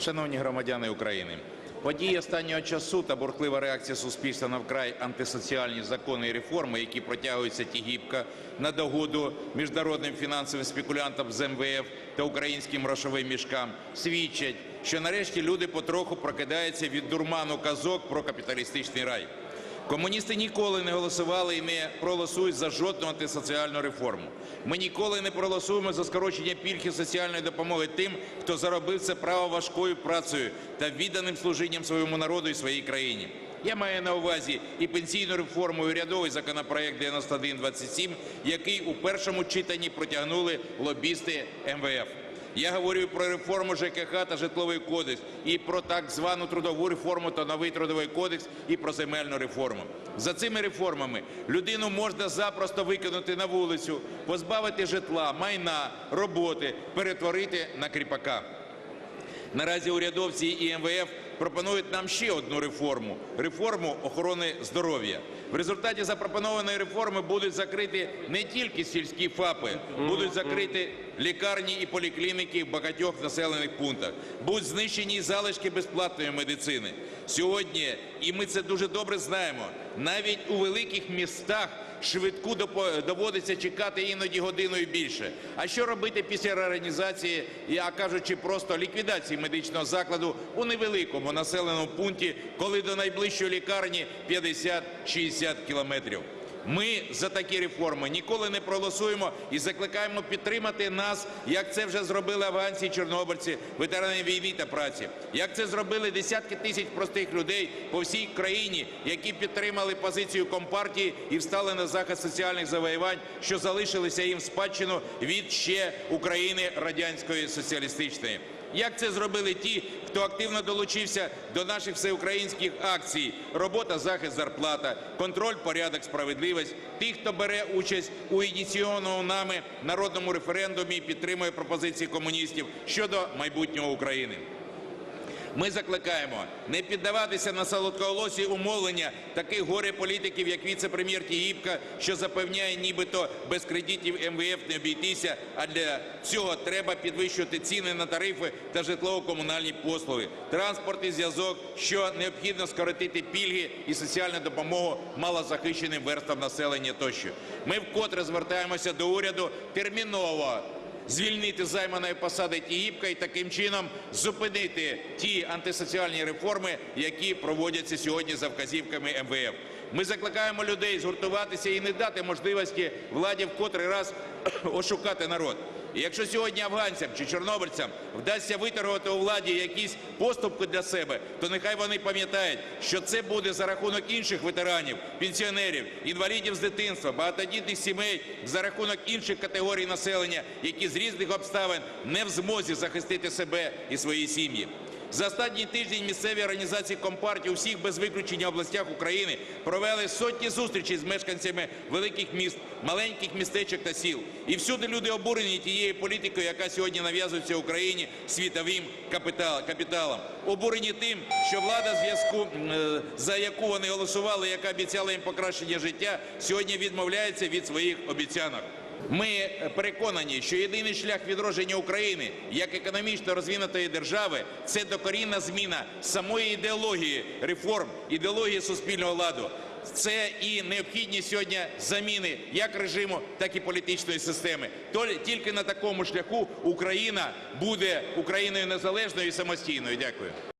Шановні громадяни України, події останнього часу та бурхлива реакція суспільства на вкрай антисоціальні закони і реформи, які протягуються тігіпка на догоду міжнародним фінансовим спекулянтам з МВФ та українським грошовим мішкам, свідчать, що нарешті люди потроху прокидаються від дурману казок про капіталістичний рай. Комуністи ніколи не голосували і не проголосують за жодну антисоціальну реформу. Ми ніколи не проголосуємо за скорочення пільги соціальної допомоги тим, хто заробив це право важкою працею та відданим служінням своєму народу і своїй країні. Я маю на увазі і пенсійну реформу, і урядовий законопроект 9127, який у першому читанні протягнули лобісти МВФ. Я говорю про реформу ЖКХ та житловий кодекс, і про так звану трудову реформу та новий трудовий кодекс, і про земельну реформу. За цими реформами людину можна запросто викинути на вулицю, позбавити житла, майна, роботи, перетворити на кріпака. Наразі урядовці і МВФ пропонують нам ще одну реформу реформу охорони здоров'я. В результаті запропонованої реформи будуть закриті не тільки сільські ФАПи, будуть закриті лікарні і поліклініки в багатьох населених пунктах, будуть знищені залишки безплатної медицини. Сьогодні, і ми це дуже добре знаємо, навіть у великих містах швидку доводиться чекати іноді годиною більше. А що робити після реорганізації, я кажучи, просто ліквідації медичного закладу у невеликому населеному пункті, коли до найближчої лікарні 50-60 кілометрів? Ми за такі реформи ніколи не проголосуємо і закликаємо підтримати нас, як це вже зробили афганці чорнобильці, ветерани війни та праці, як це зробили десятки тисяч простих людей по всій країні, які підтримали позицію компартії і встали на захист соціальних завоювань, що залишилися їм в спадщину від ще України радянської соціалістичної. Як це зробили ті, хто активно долучився до наших всеукраїнських акцій: робота, захист, зарплата, контроль, порядок, справедливість, тих, хто бере участь у ініційованому нами народному референдумі і підтримує пропозиції комуністів щодо майбутнього України. Ми закликаємо не піддаватися на солодкоголосі умовлення таких горе-політиків, як віце-прем'єр Тігіпка, що запевняє, нібито без кредитів МВФ не обійтися, а для цього треба підвищувати ціни на тарифи та житлово-комунальні послуги, транспорт і зв'язок, що необхідно скоротити пільги і соціальну допомогу малозахищеним верствам населення тощо. Ми вкотре звертаємося до уряду терміново звільнити займаної посади Тігіпка і таким чином зупинити ті антисоціальні реформи, які проводяться сьогодні за вказівками МВФ. Ми закликаємо людей згуртуватися і не дати можливості владі в котрий раз ошукати народ. І якщо сьогодні афганцям чи чорнобильцям вдасться виторгувати у владі якісь поступки для себе, то нехай вони пам'ятають, що це буде за рахунок інших ветеранів, пенсіонерів, інвалідів з дитинства, багатодітних сімей, за рахунок інших категорій населення, які з різних обставин не в змозі захистити себе і свої сім'ї. За останній тиждень місцеві організації Компартії у всіх без виключення областях України провели сотні зустрічей з мешканцями великих міст, маленьких містечок та сіл. І всюди люди обурені тією політикою, яка сьогодні нав'язується Україні світовим капіталом. Обурені тим, що влада, зв'язку е, за яку вони голосували, яка обіцяла їм покращення життя, сьогодні відмовляється від своїх обіцянок. Ми переконані, що єдиний шлях відродження України як економічно розвинутої держави це докорінна зміна самої ідеології реформ, ідеології суспільного ладу. Це і необхідність сьогодні заміни як режиму, так і політичної системи. Тільки на такому шляху Україна буде Україною незалежною і самостійною. Дякую.